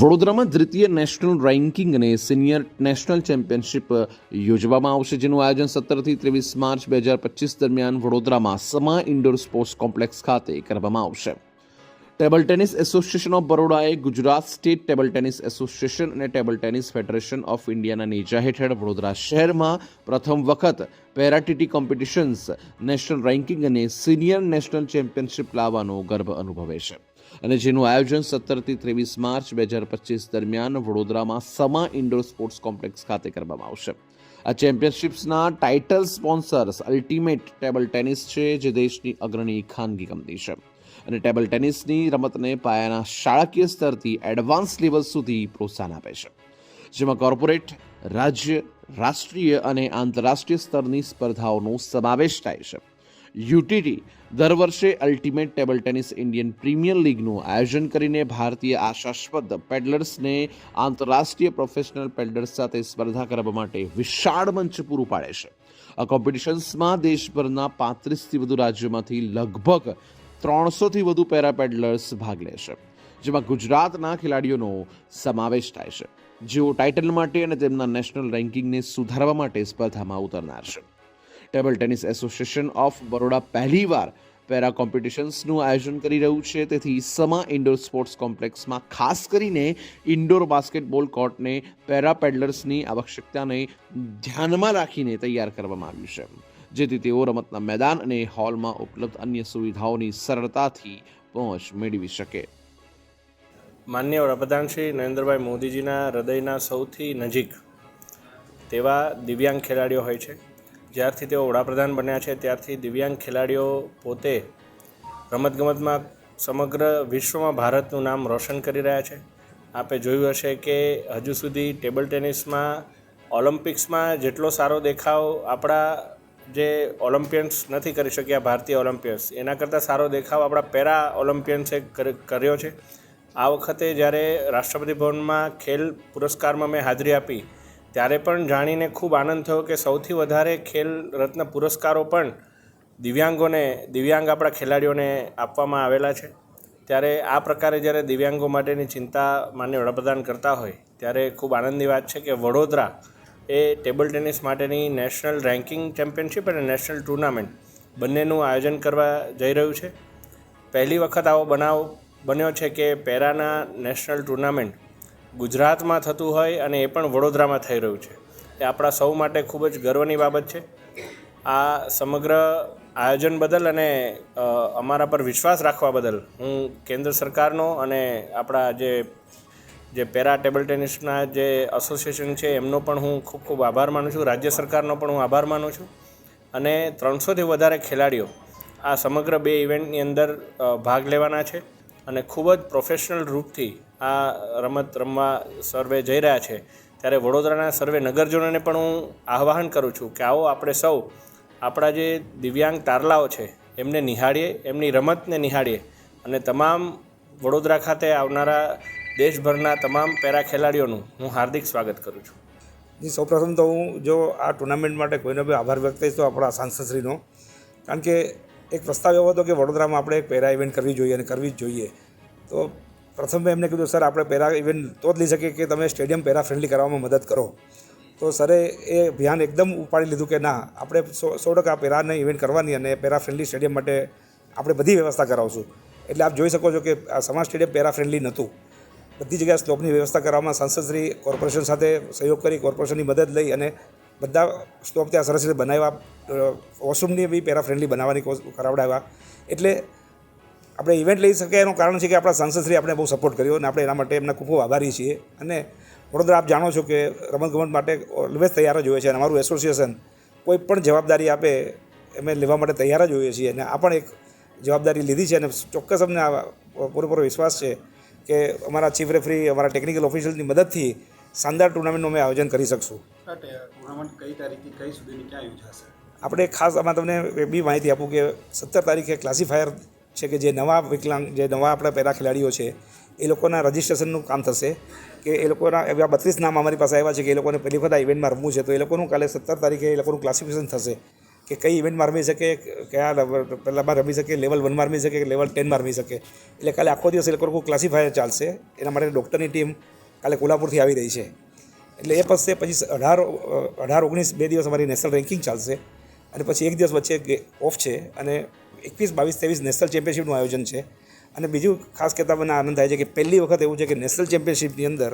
વડોદરામાં દ્વિતીય national ranking અને સિનિયર નેશનલ ચેમ્પિયનશિપ યોજવામાં આવશે, જેનું આયોજન સત્તરથી ત્રેવીસ માર્ચ બે હજાર પચીસ દરમિયાન વડોદરામાં સમા ઇન્ડોર સ્પોર્ટ્સ કોમ્પ્લેક્સ ખાતે કરવામાં આવશે. Table tennis association of બરોડાએ Gujarat state table tennis association અને ટેબલ ટેનિસ ફેડરેશન ઓફ ઇન્ડિયાના નેજા હેઠળ વડોદરા શહેરમાં પ્રથમ વખત para TT competitions, national ranking અને સિનિયર નેશનલ ચેમ્પિયનશિપ લાવવાનો ગર્વ અનુભવે છે. અને જેનું આયોજન સત્તરથી ત્રેવીસ માર્ચ બે હજાર પચીસ દરમિયાન વડોદરામાં સમા ઇન્ડોર સ્પોર્ટ્સ કોમ્પ્લેક્સ ખાતે કરવામાં આવશે. આ ચેમ્પિયનશિપ્સના title sponsors ultimate table tennis છે, જે દેશની અગ્રણી ખાનગી કંપની છે. અને ટેબલ ટેનિસની રમતને પાયાના શાળાકીય સ્તરથી એડવાન્સ લેવલ સુધી પ્રોત્સાહન આપે છે. જેમાં કોર્પોરેટ રાજ્ય, રાષ્ટ્રીય અને આંતરરાષ્ટ્રીય સ્તરની સ્પર્ધાઓનો સમાવેશ થાય છે. યુટીટી દર વર્ષે ultimate table tennis Indian premier લીગનું આયોજન કરીને ભારતીય આશાસ્પદ પેડલર્સને આંતરરાષ્ટ્રીય પ્રોફેશનલ પેડલર્સ સાથે સ્પર્ધા કરવા માટે વિશાળ મંચ પૂરું પાડે છે. આ કોમ્પિટિશન્સમાં દેશભરના પાંત્રીસથી વધુ રાજ્યોમાંથી લગભગ ત્રણસોથી વધુ પેરા પેડલર્સ ભાગ લેશે જેમાં ગુજરાતના ખેલાડીઓનો સમાવેશ થાય છે. જેઓ ટાઇટલ માટે અને તેમના નેશનલ રેન્કિંગને સુધારવા માટે સ્પર્ધામાં ઉતરનાર છે. Table tennis association of Baroda પહેલીવાર પેરા કોમ્પિટિશન્સનું આયોજન કરી રહ્યું છે. તેથી સમા ઇન્ડોર સ્પોર્ટ્સ કોમ્પ્લેક્સમાં ખાસ કરીને ઇન્ડોર બાસ્કેટબોલ કોર્ટને પેરા પેડલર્સની આવશ્યકતાને ધ્યાનમાં રાખીને તૈયાર કરવામાં આવ્યું છે. જેથી તેઓ રમતના મેદાન અને હોલમાં ઉપલબ્ધ અન્ય સુવિધાઓની સરળતાથી પહોંચ મેળવી શકે. માન્ય વડાપ્રધાન શ્રી નરેન્દ્રભાઈ મોદીજીના હૃદયના સૌથી નજીક તેવા દિવ્યાંગ ખેલાડીઓ હોય છે. જ્યારથી તેઓ વડાપ્રધાન બન્યા છે, ત્યારથી દિવ્યાંગ ખેલાડીઓ પોતે રમતગમતમાં સમગ્ર વિશ્વમાં ભારતનું નામ રોશન કરી રહ્યા છે. આપે જોયું હશે કે હજુ સુધી ટેબલ ટેનિસમાં, ઓલિમ્પિક્સમાં જેટલો સારો દેખાવ આપણા જે ઓલિમ્પિયન્સ નથી કરી શક્યા, ભારતીય ઓલિમ્પિયન્સ એના કરતાં સારો દેખાવ આપણા પેરા ઓલિમ્પિયન્સે કર- કર્યો છે. આ વખતે જ્યારે રાષ્ટ્રપતિ ભવનમાં ખેલ પુરસ્કારમાં મેં હાજરી આપી, ત્યારે પણ જાણીને ખૂબ આનંદ થયો કે સૌથી વધારે ખેલ રત્ન પુરસ્કારો પણ દિવ્યાંગોને, દિવ્યાંગ આપણા ખેલાડીઓને આપવામાં આવેલા છે. ત્યારે આ પ્રકારે જ્યારે દિવ્યાંગો માટેની ચિંતા માન્ય વડાપ્રધાન કરતા હોય, ત્યારે ખૂબ આનંદની વાત છે કે વડોદરા એ ટેબલ ટેનિસ માટેની નેશનલ રેન્કિંગ ચેમ્પિયનશિપ અને નેશનલ ટુર્નામેન્ટ બંનેનું આયોજન કરવા જઈ રહ્યું છે. પહેલી વખત આવો બનાવ બન્યો છે કે પેરાના નેશનલ ટુર્નામેન્ટ ગુજરાતમાં થતું હોય અને એ પણ વડોદરામાં થઈ રહ્યું છે. એ આપણા સૌ માટે ખૂબ જ ગર્વની બાબત છે. આ સમગ્ર આયોજન બદલ અને અમારા પર વિશ્વાસ રાખવા બદલ હું કેન્દ્ર સરકારનો અને આપણા જે જે પેરા ટેબલ ટેનિસના જે એસોસિએશન છે, એમનો પણ હું ખૂબ ખૂબ આભાર માનું છું. રાજ્ય સરકારનો પણ હું આભાર માનું છું. અને ત્રણસોથી વધારે ખેલાડીઓ આ સમગ્ર બે ઇવેન્ટની અંદર ભાગ લેવાના છે. અને ખૂબ જ પ્રોફેશનલ રૂપથી આ રમત રમવા સર્વે જઈ રહ્યા છે. ત્યારે વડોદરાના સર્વે નગરજનોને પણ હું આહ્વાન કરું છું કે આવો આપણે સૌ આપણા જે દિવ્યાંગ તારલાઓ છે, એમને નિહાળીએ, એમની રમતને નિહાળીએ. અને તમામ વડોદરા ખાતે આવનારા દેશભરના તમામ પેરા ખેલાડીઓનું હું હાર્દિક સ્વાગત કરું છું. જી, સૌપ્રથમ તો હું જો આ ટુર્નામેન્ટ માટે કોઈનો બી આભાર વ્યક્ત કરીશ તો આપણા સાંસદશ્રીનો. કારણ કે એક પ્રસ્તાવ એવો હતો કે વડોદરામાં આપણે એક પેરા ઇવેન્ટ કરવી જોઈએ અને કરવી જ જોઈએ. તો પ્રથમ મેં એમને કીધું, સર, આપણે પેરા ઇવેન્ટ તો જ લઈ શકીએ કે તમે સ્ટેડિયમ પેરા ફ્રેન્ડલી કરવામાં મદદ કરો. તો સરે એ અભિયાન એકદમ ઉપાડી લીધું કે ના, આપણે સો સો ટકા પેરાને ઇવેન્ટ કરવાની અને પેરા ફ્રેન્ડલી સ્ટેડિયમ માટે આપણે બધી વ્યવસ્થા કરાવશું. એટલે આપ જોઈ શકો છો કે સમાજ સ્ટેડિયમ પેરા ફ્રેન્ડલી નહોતું. બધી જગ્યાએ સ્ટોપની વ્યવસ્થા કરવામાં સાંસદશ્રી કોર્પોરેશન સાથે સહયોગ કરી, કોર્પોરેશનની મદદ લઈ અને બધા સ્ટોપ ત્યાં સરસ રીતે બનાવ્યા. વોશરૂમની બી પેરા ફ્રેન્ડલી બનાવવાની કરાવડાવ્યા. એટલે આપણે ઇવેન્ટ લઈ શકીએ એનું કારણ છે કે આપણા સાંસદશ્રી આપણે બહુ સપોર્ટ કર્યો અને આપણે એના માટે એમના ખૂબ ખૂબ આભારી છીએ. અને વડોદરા, આપ જાણો છો કે રમતગમત માટે ઓલવેઝ તૈયાર જ હોય છે અને અમારું એસોસિએશન કોઈ પણ જવાબદારી આપે અમે લેવા માટે તૈયાર જ હોઈએ છીએ. અને આ પણ એક જવાબદારી લીધી છે અને ચોક્કસ અમને આ પૂરેપૂરો વિશ્વાસ છે. કે અમારા ચીફ રેફરી અમારા ટેકનિકલ ઓફિશિયલની મદદથી શાનદાર ટુર્નામેન્ટનું અમે આયોજન કરી શકશું. ટુર્નામેન્ટ કઈ તારીખથી કઈ સુધીની ક્યાં યોજાશે? આપણે ખાસ આમાં તમને એ બી માહિતી આપું કે સત્તર તારીખે ક્લાસિફાયર છે કે જે નવા વિકલાંગ જે નવા આપણા પહેલાં ખેલાડીઓ છે એ લોકોના રજિસ્ટ્રેશનનું કામ થશે. કે એ લોકોના એવા બત્રીસ નામ અમારી પાસે આવ્યા છે કે એ લોકોને પહેલી વખત આ ઇવેન્ટમાં રમવું છે તો એ લોકોનું કાલે સત્તર તારીખે એ લોકોનું ક્લાસિફિકેશન થશે. કે કઈ ઇવેન્ટમાં રમી શકે કયા પહેલામાં રમી શકે લેવલ વનમાં રમી શકે, કે લેવલ ટેનમાં રમી શકે. એટલે કાલે આખો દિવસ એ લોકો ક્લાસિફાયર ચાલશે. એના માટે ડૉક્ટરની ટીમ કાલે કોલ્હાપુરથી આવી રહી છે. એટલે એ પછી પછી અઢાર અઢાર, ઓગણીસ બે દિવસ અમારી નેશનલ રેન્કિંગ ચાલશે. અને પછી એક દિવસ વચ્ચે ઓફ છે અને એકવીસ, બાવીસ, ત્રેવીસ નેશનલ ચેમ્પિયનશિપનું આયોજન છે. અને બીજું ખાસ કહેતા મને આનંદ થાય છે કે પહેલી વખત એવું છે કે નેશનલ ચેમ્પિયનશિપની અંદર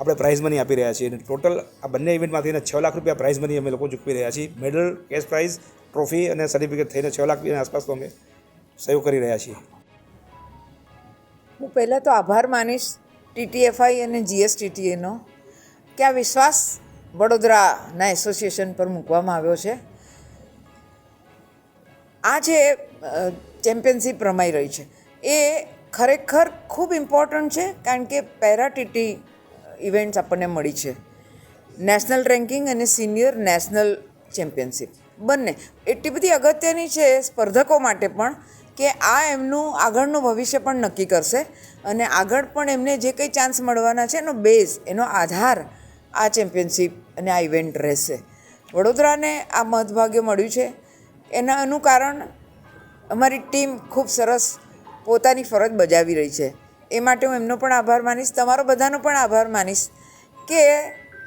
આપણે પ્રાઇઝ મની આપી રહ્યા છીએ. અને ટોટલ આ બંને ઇવેન્ટમાંથી છ લાખ રૂપિયા પ્રાઇઝ મની અમે લોકો ચૂકવી રહ્યા છીએ. મેડલ કેશ પ્રાઇઝ ટ્રોફી અને સર્ટિફિકેટ થઈને છ લાખ રૂપિયાની આસપાસનો અમે સહયોગ કરી રહ્યા છીએ. હું પહેલાં તો આભાર માનીશ ટીટીએફઆઈ અને જીએસટીટીએનો કે આ વિશ્વાસ વડોદરાના એસોસિએશન પર મૂકવામાં આવ્યો છે. આ જે ચેમ્પિયનશિપ રમાઈ રહી છે, એ ખરેખર ખૂબ ઇમ્પોર્ટન્ટ છે, કારણ કે પેરા ટીટી ઇવેન્ટ્સ આપણને મળી છે. નેશનલ રેન્કિંગ અને સિનિયર નેશનલ ચેમ્પિયનશિપ બંને. એટલી બધી અગત્યની છે સ્પર્ધકો માટે પણ કે આ એમનું આગળનું ભવિષ્ય પણ નક્કી કરશે અને આગળ પણ એમને જે કંઈ ચાન્સ મળવાના છે એનો બેઝ એનો આધાર આ ચેમ્પિયનશિપ અને આ ઇવેન્ટ રહેશે. વડોદરાને આ મધભાગ્ય મળ્યું છે. એના એનું કારણ અમારી ટીમ ખૂબ સરસ પોતાની ફરજ બજાવી રહી છે. એ માટે હું એમનો પણ આભાર માનીશ, તમારો બધાનો પણ આભાર માનીશ કે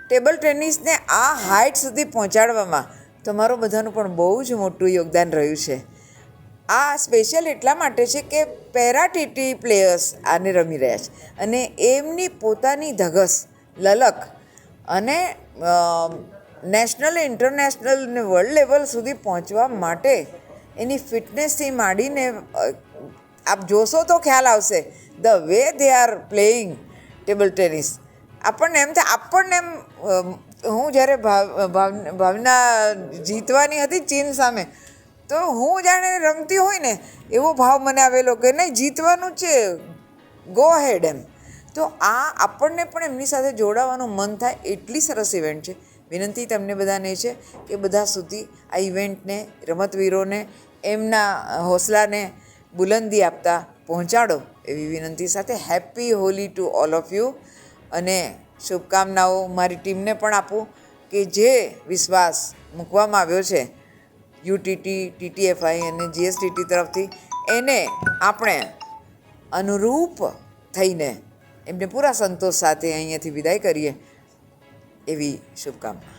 ટેબલ ટેનિસને આ હાઇટ સુધી પહોંચાડવામાં તમારો બધાનું પણ બહુ જ મોટું યોગદાન રહ્યું છે. આ સ્પેશિયલ એટલા માટે છે કે પેરાટીટી પ્લેયર્સ આને રમી રહ્યા છે અને એમની પોતાની ધગસ, લલક અને નેશનલ, ઇન્ટરનેશનલ ને વર્લ્ડ લેવલ સુધી પહોંચવા માટે એની ફિટનેસથી માંડીને આપ જોશો તો ખ્યાલ આવશે the way they are playing table tennis. આપણને એમ થાય, આપણને એમ હું જ્યારે ભાવ ભાવ- ભાવના જીતવાની હતી ચીન સામે, તો હું જાણે રમતી હોય ને, એવો ભાવ મને આવેલો કે નહીં, જીતવાનું છે ગો હેડ એમ. તો આ આપણને પણ એમની સાથે જોડાવાનું મન થાય એટલી સરસ ઇવેન્ટ છે. વિનંતી તમને બધાને છે કે બધા સુધી આ ઇવેન્ટને રમતવીરોને, એમના હોસલાને બુલંદી આપતા પહોંચાડો. એવી વિનંતી સાથે happy Holi to all of you. અને શુભકામનાઓ મારી ટીમને પણ આપું કે જે વિશ્વાસ મૂકવામાં આવ્યો છે યુટીટી, ટીટીએફઆઈ અને જીએસટીટી તરફથી, એને આપણે અનુરૂપ થઈને એમને પૂરા સંતોષ સાથે અહીંયાથી વિદાય કરીએ એવી શુભકામના.